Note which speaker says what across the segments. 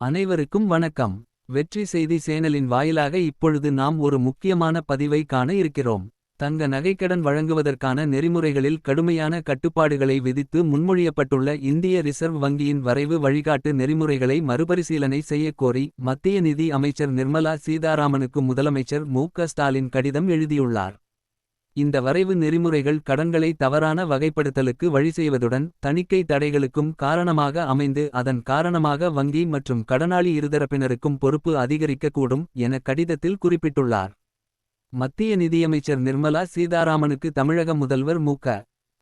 Speaker 1: அனைவருக்கும் வணக்கம். வெற்றி செய்தி சேனலின் வாயிலாக இப்பொழுது நாம் ஒரு முக்கியமான பதிவை காண இருக்கிறோம். தங்க நகைக்கடன் வழங்குவதற்கான நெறிமுறைகளில் கடுமையான கட்டுப்பாடுகளை விதித்து முன்மொழியப்பட்டுள்ள இந்திய ரிசர்வ் வங்கியின் வரைவு வழிகாட்டு நெறிமுறைகளை மறுபரிசீலனை செய்யக் கோரி மத்திய நிதி அமைச்சர் நிர்மலா சீதாராமனுக்கு முதலமைச்சர் மு க ஸ்டாலின் கடிதம் எழுதியுள்ளார். இந்த வரைவு நெறிமுறைகள் கடன்களை தவறான வகைப்படுத்தலுக்கு வழி செய்வதுடன் தணிக்கை தடைகளுக்கும் காரணமாக அமைந்து அதன் காரணமாக வங்கி மற்றும் கடனாளி இருதரப்பினருக்கும் பொறுப்பு அதிகரிக்கக்கூடும் என கடிதத்தில் குறிப்பிட்டுள்ளார். மத்திய நிதியமைச்சர் நிர்மலா சீதாராமனுக்கு தமிழக முதல்வர் மு க.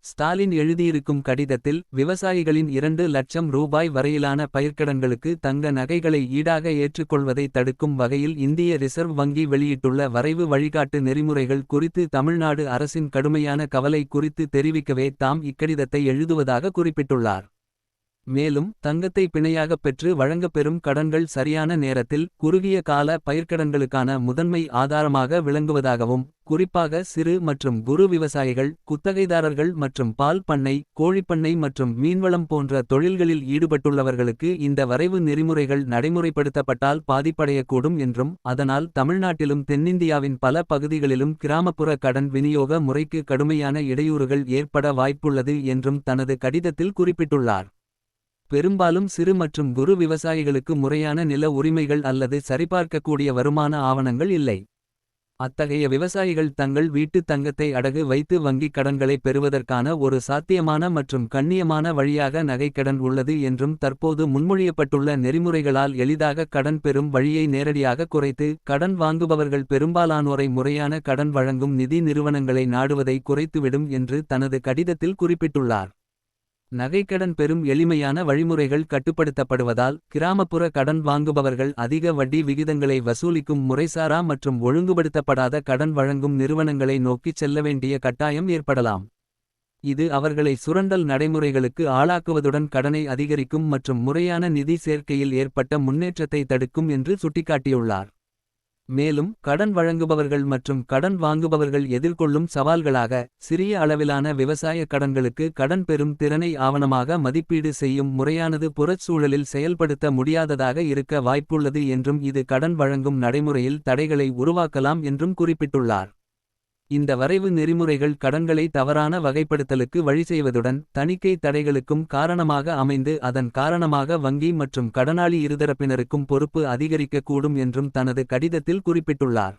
Speaker 1: ஸ்டாலின் எழுதியிருக்கும் கடிதத்தில் விவசாயிகளின் இரண்டு லட்சம் ரூபாய் வரையிலான பயிர்க்கடன்களுக்கு தங்க நகைகளை ஈடாக ஏற்றுக்கொள்வதை தடுக்கும் வகையில் இந்திய ரிசர்வ் வங்கி வெளியிட்டுள்ள வரைவு வழிகாட்டு நெறிமுறைகள் குறித்து தமிழ்நாடு அரசின் கடுமையான கவலை குறித்து தெரிவிக்கவே தாம் இக்கடிதத்தை எழுதுவதாக குறிப்பிட்டுள்ளார். மேலும் தங்கத்தை பிணையாகப் பெற்று வழங்கப்பெறும் கடன்கள் சரியான நேரத்தில் குறுகிய கால பயிர்க்கடன்களுக்கான முதன்மை ஆதாரமாக விளங்குவதாகவும் குறிப்பாக சிறு மற்றும் குறு விவசாயிகள் குத்தகைதாரர்கள் மற்றும் பால் பண்ணை கோழிப்பண்ணை மற்றும் மீன்வளம் போன்ற தொழில்களில் ஈடுபட்டுள்ளவர்களுக்கு இந்த வரைவு நெறிமுறைகள் நடைமுறைப்படுத்தப்பட்டால் பாதிப்படையக்கூடும் என்றும் அதனால் தமிழ்நாட்டிலும் தென்னிந்தியாவின் பல பகுதிகளிலும் கிராமப்புற கடன் விநியோக முறைக்கு கடுமையான இடையூறுகள் ஏற்பட வாய்ப்புள்ளது என்றும் தனது கடிதத்தில் குறிப்பிட்டுள்ளார். பெரும்பாலும் சிறு மற்றும் குறு விவசாயிகளுக்கு முறையான நில உரிமைகள் அல்லது சரிபார்க்கக்கூடிய வருமான ஆவணங்கள் இல்லை. அத்தகைய விவசாயிகள் தங்கள் வீட்டு தங்கத்தை அடகு வைத்து வங்கிக் கடன்களை பெறுவதற்கான ஒரு சாத்தியமான மற்றும் கண்ணியமான வழியாக நகைக்கடன் உள்ளது என்றும் தற்போது முன்மொழியப்பட்டுள்ள நெறிமுறைகளால் எளிதாக கடன் பெறும் வழியை நேரடியாக குறைத்து கடன் வாங்குபவர்கள் பெரும்பாலானோரை முறையான கடன் வழங்கும் நிதி நிறுவனங்களை நாடுவதை குறைத்துவிடும் என்று தனது கடிதத்தில் குறிப்பிட்டுள்ளார். நகைக்கடன் பெறும் எளிமையான வழிமுறைகள் கட்டுப்படுத்தப்படுவதால் கிராமப்புற கடன் வாங்குபவர்கள் அதிக வட்டி விகிதங்களை வசூலிக்கும் முறைசாரா மற்றும் ஒழுங்குபடுத்தப்படாத கடன் வழங்கும் நிறுவனங்களை நோக்கிச் செல்ல வேண்டிய கட்டாயம் ஏற்படலாம். இது அவர்களை சுரண்டல் நடைமுறைகளுக்கு ஆளாக்குவதுடன் கடனை அதிகரிக்கும் மற்றும் முறையான நிதி சேர்க்கையில் ஏற்பட்ட முன்னேற்றத்தை தடுக்கும் என்று சுட்டிக்காட்டியுள்ளார். மேலும் கடன் வழங்குபவர்கள் மற்றும் கடன் வாங்குபவர்கள் எதிர்கொள்ளும் சவால்களாக சிறிய அளவிலான விவசாய கடன்களுக்கு கடன் பெறும் திறனை ஆவணமாக மதிப்பீடு செய்யும் முறையானது புறச்சூழலில் செயல்படுத்த முடியாததாக இருக்க வாய்ப்புள்ளது என்றும் இது கடன் வழங்கும் நடைமுறையில் தடைகளை உருவாக்கலாம் என்றும் குறிப்பிட்டுள்ளார். இந்த வரைவு நெறிமுறைகள் கடன்களை தவறான வகைப்படுத்தலுக்கு வழி செய்வதுடன் தணிக்கை தடைகளுக்கும் காரணமாக அமைந்து அதன் காரணமாக வங்கி மற்றும் கடனாளி இருதரப்பினருக்கும் பொறுப்பு அதிகரிக்கக்கூடும் என்றும் தனது கடிதத்தில் குறிப்பிட்டுள்ளார்.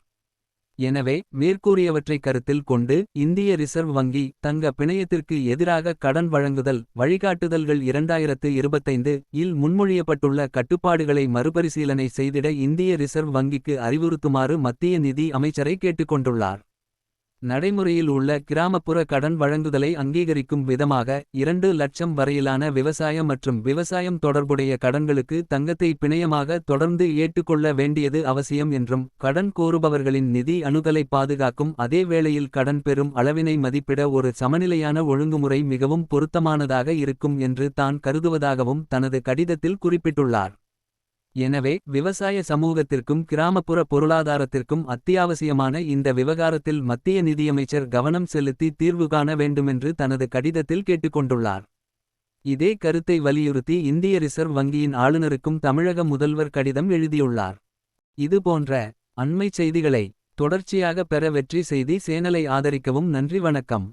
Speaker 1: எனவே மேற்கூறியவற்றை கருத்தில் கொண்டு இந்திய ரிசர்வ் வங்கி தங்க பிணையத்திற்கு எதிராக கடன் வழங்குதல் வழிகாட்டுதல்கள் இரண்டாயிரத்து இருபத்தைந்து இல் முன்மொழியப்பட்டுள்ள கட்டுப்பாடுகளை மறுபரிசீலனை செய்திட இந்திய ரிசர்வ் வங்கிக்கு அறிவுறுத்துமாறு மத்திய நிதி அமைச்சரை கேட்டுக்கொண்டுள்ளார். நடைமுறையில் உள்ள கிராமப்புற கடன் வழங்குதலை அங்கீகரிக்கும் விதமாக இரண்டு லட்சம் வரையிலான விவசாயம் மற்றும் விவசாயம் தொடர்புடைய கடன்களுக்கு தங்கத்தை பிணையமாக தொடர்ந்து ஏற்றுக்கொள்ள வேண்டியது அவசியம் என்றும் கடன் கோருபவர்களின் நிதி அணுகலை பாதுகாக்கும் அதே வேளையில் கடன் பெறும் அளவினை மதிப்பிட ஒரு சமநிலையான ஒழுங்குமுறை மிகவும் பொருத்தமானதாக இருக்கும் என்று தான் கருதுவதாகவும் தனது கடிதத்தில் குறிப்பிட்டுள்ளார். எனவே விவசாய சமூகத்திற்கும் கிராமப்புற பொருளாதாரத்திற்கும் அத்தியாவசியமான இந்த விவகாரத்தில் மத்திய நிதியமைச்சர் கவனம் செலுத்தி தீர்வு காண வேண்டுமென்று தனது கடிதத்தில் கேட்டுக்கொண்டுள்ளார். இதே கருத்தை வலியுறுத்தி இந்திய ரிசர்வ் வங்கியின் ஆளுநருக்கும் தமிழக முதல்வர் கடிதம் எழுதியுள்ளார். இதுபோன்ற அண்மைச் செய்திகளை தொடர்ச்சியாக பெற வெற்றி செய்தி சேனலை ஆதரிக்கவும் நன்றி வணக்கம்.